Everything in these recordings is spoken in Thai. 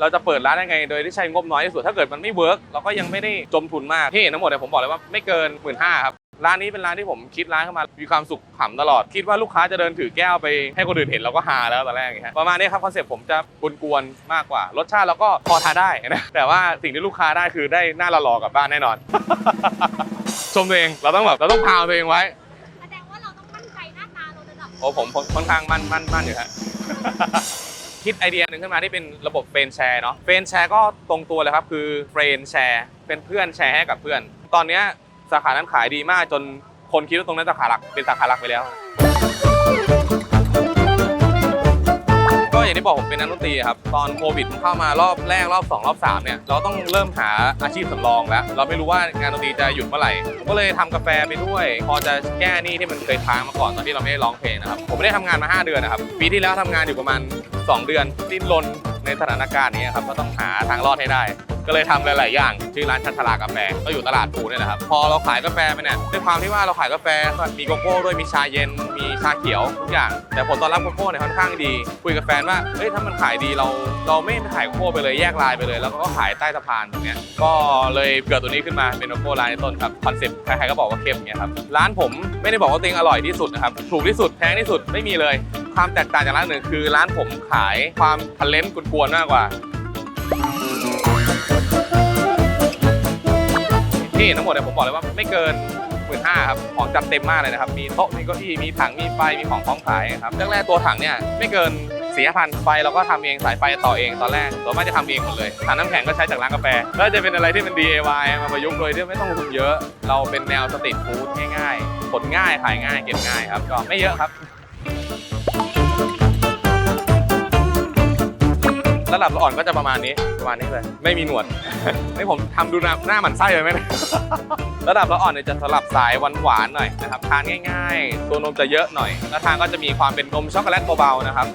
เราจะเปิดร้านยังไง โดยที่ใช้งบน้อยที่สุดถ้าเกิดมันไม่เวิร์กเราก็ยังไม่ได้จมทุนมากที่เห็นทั้งหมดเนี่ยผมบอกเลยว่าไม่เกินหมื่นห้าครับร้านนี้เป็นร้านที่ผมคิดร้านเข้ามา มีความสุขขำตลอด คิดว่าลูกค้าจะเดินถือแก้วไปให้คนอื่นเห็นเราก็ฮาแล้วตอนแรกอย่างเงี้ยประมาณนี้ครับคอนเซ็ปต์ผมจะกวนๆมากกว่า รสชาติเราก็พอทานได้นะแต่ว่าสิ่งที่ลูกค้าได้คือได้หน้าหล่อๆกลับบ้านแน่นอน ชมตัวเองเราต้องแบบเราต้องพาวตัวเองไว้แสดงว่าเราต้องมั่นใจหน้าตาเราระดับโอ้ผมผมค่อนข้างมั่นมั่นมั่นอยู่ฮะ คิดไอเดียหนึ่งขึ้นมาที่เป็นระบบเฟรนแชร์เนาะเฟรนแชร์ก็ตรงตัวเลยครับคือเฟรนแชร์เป็นเพื่อนแชร์ให้กับเพื่อน ตอนนี้สาขานั้นขายดีมากจนคนคิดว่าตรงนั้นสาขาหลักเป็นสาขาหลักไปแล้ว บอกผมเป็นนักดนตรีครับตอนโควิดเข้ามารอบแรกรอบ 2 รอบ 3 เนี่ยเราต้องเริ่มหาอาชีพสำรองแล้ว เราไม่รู้ว่างานดนตรีจะหยุดเมื่อไหร่ผมก็เลยทำกาแฟไปด้วย พอจะแก้หนี้ที่มันเคยค้างมาก่อนตอนที่เราไม่ได้ร้องเพลงนะครับผมไม่ได้ทำงานมา 5 เดือนนะครับปีที่แล้วทำงานอยู่ประมาณ 2 เดือนดิ้นรนในสถานการณ์นี้ครับก็ต้องหาทางรอดให้ได้ ก็เลยทำหลาย ๆ อย่างชื่อร้านชันทลากาแฟก็อยู่ตลาดปูนี่แหละครับพอเราขายกาแฟไปเนี่ยด้วยความที่ว่าเราขายกาแฟมีโกโก้ด้วยมีชาเย็น มีชาเขียวทุกอย่าง แต่ผลตอบรับโกโก้เนี่ยค่อนข้างดี คุยกับแฟนว่าเฮ้ยถ้ามันขายดีเรา เราไม่ขายโกโก้ไปเลยแยกลายไปเลย แล้วก็ขายใต้สะพานตรงเนี้ยก็เลยเกิดตัวนี้ขึ้นมาเป็นโกโก้ร้านในต้นครับคอนเซ็ปต์ใคร ๆ ก็บอกว่าเข้มเนี่ยครับร้านผมไม่ได้บอกว่าตัวเองอร่อยที่สุดนะครับถูกที่สุดแพงที่สุดไม่มีเลย ความแตกต่างจากร้านอื่นคือ ร้านผมขายความทะเลนต์กวนๆมากกว่า นี่ทั้งหมดเนี่ยผมบอกเลยว่าไม่เกินหมื่นห้าครับของจัดเต็มมากเลยนะครับ มีโต๊ะมีเก้าอี้มีถังมีไฟมีของพร้อมขายครับแรกตัวถังเนี่ยไม่เกินสี่พันไฟเราก็ทำเองสายไฟต่อเองตอนแรกส่วนมากจะทำเองหมดเลยถังน้ำแข็งก็ใช้จากร้านกาแฟก็จะเป็นอะไรที่เป็น DIY มาประยุกต์โดยที่ไม่ต้องลงทุนเยอะ เราเป็นแนวสตรีทฟู้ดง่ายๆขนง่ายขายง่ายเก็บง่ายครับก็ไม่เยอะครับ ระดับละอ่อนก็จะประมาณนี้ประมาณนี้เลย ไม่มีหนวด นี่ผมทำดูหน้าหน้าหมันไส้เลยไหมระดับละอ่อนเนี่ยจะสลับสายหวานๆหน่อยนะครับทานง่าย ๆ ตัวนมจะเยอะหน่อย แล้วทานก็จะมีความเป็นนมช็อกโกแลตเบาๆนะครับ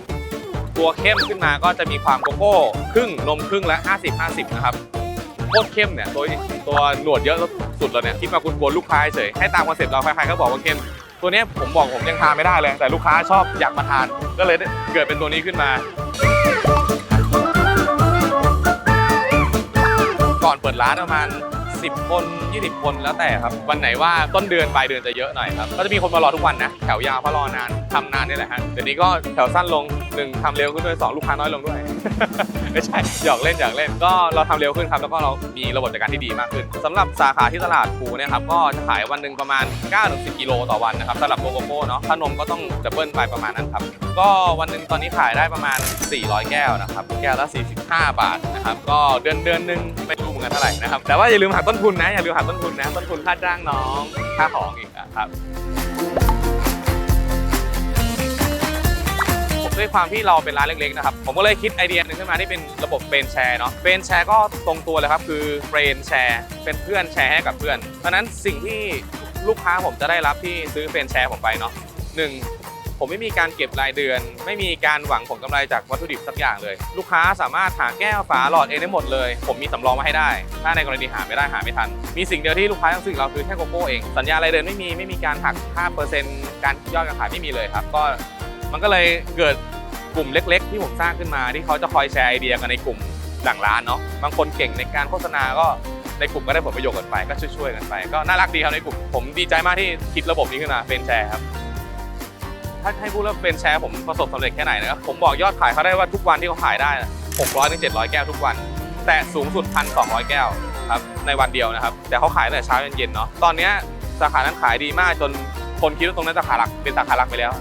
ตัวเข้มขึ้นมาก็จะมีความโกโก้ครึ่งนมครึ่งและ 50 50 นะครับโคตรเข้มเนี่ยตัวตัวหนวดเยอะสุดแล้วเนี่ยคิดมาคุณกวนลูกค้าเฉยให้ตามคอนเซ็ปต์เราใครๆก็บอกว่าเข้มตัวเนี้ยผมบอกผมยังทานไม่ได้เลย แต่ลูกค้าชอบอยากมาทาน ก็เลยเกิดเป็นตัวนี้ขึ้นมา ก่อนเปิดร้านประมาณ 10 คน 20 คนแล้วแต่ครับ วันไหนว่าต้นเดือนปลายเดือนจะเยอะหน่อยครับ ก็จะมีคนมารอทุกวันนะ แถวยาวเพราะรอนานทำนานนี่แหละฮะเดี๋ยวนี้ก็แถวสั้นลงหนึ่งทำเร็วขึ้นด้วยสองลูกค้าน้อยลงด้วย ไม่ใช่หยอกเล่นหยอกเล่นก็เราทำเร็วขึ้นครับ แล้วก็เรามีระบบจัดการที่ดีมากขึ้นสำหรับสาขาที่ตลาดภูเนี่ยครับก็จะขายวันหนึ่งประมาณ 9-10 กิโลต่อวันนะครับสำหรับโกโก้เนาะถ้านมก็ต้องดับเบิลไปประมาณนั้นครับก็วันหนึ่งตอนนี้ขายได้ประมาณ 400 แก้วนะครับแก้วละ 45 บาทนะครับก็เดือนเดือนหนึ่งไม่รู้ เหมือนเท่าไหร่นะครับ แต่ว่าอย่าลืมหักต้นทุนนะ อย่าลืมหักต้นทุนนะ ต้นทุนค่าจ้างน้อง ค่าของอีกอะครับผมด้วยความที่เราเป็นร้านเล็กๆนะครับ ผมก็เลยคิดไอเดียหนึ่งขึ้นมาที่เป็นระบบเฟรนแชร์เนาะเฟรนแชร์ก็ตรงตัวเลยครับ คือเฟรนแชร์เป็นเพื่อนแชร์ให้กับเพื่อน เพราะนั้นสิ่งที่ลูกค้าผมจะได้รับที่ซื้อเฟรนแชร์ผมไปเนาะหนึ่ง ผมไม่มีการเก็บรายเดือน ไม่มีการหวังผลกำไรจากวัตถุดิบสักอย่างเลย ลูกค้าสามารถหาแก้วฝาหลอดเองได้หมดเลย ผมมีสำรองมาให้ได้ ถ้าในกรณีหาไม่ได้หาไม่ทัน มีสิ่งเดียวที่ลูกค้าต้องซื้อเราคือแค่โกโก้เอง สัญญารายเดือนไม่มีไม่มีการหัก 5%การยอดการขายไม่มีเลยครับ ก็มันก็เลยเกิดกลุ่มเล็ก ๆ ที่ผมสร้างขึ้นมาที่เขาจะคอยแชร์ไอเดียกันในกลุ่มหลังร้านเนาะบางคนเก่งในการโฆษณาก็ในกลุ่มก็ได้ผลประโยชน์กันไปก็ช่วยๆกันไป ก็น่ารักดีครับในกลุ่มผมดีใจมากที่คิดระบบนี้ขึ้นมาเป็นแชร์ครับ ถ้าให้พูดว่าเป็นแชร์ผมประสบความสำเร็จแค่ไหนนะครับผมบอกยอดขายเขาได้ว่าทุกวันที่เขาขายได้600ถึง700 แก้วทุกวัน แต่สูงสุด 1,200 แก้วครับในวันเดียวนะครับ แต่เขาขายตั้งแต่เช้าจนเย็นเนาะตอนนี้สาขานั้นขายดีมากจนคนคิดว่าตรงนั้นสาขาหลักเป็นสาขาหลักไปแล้ว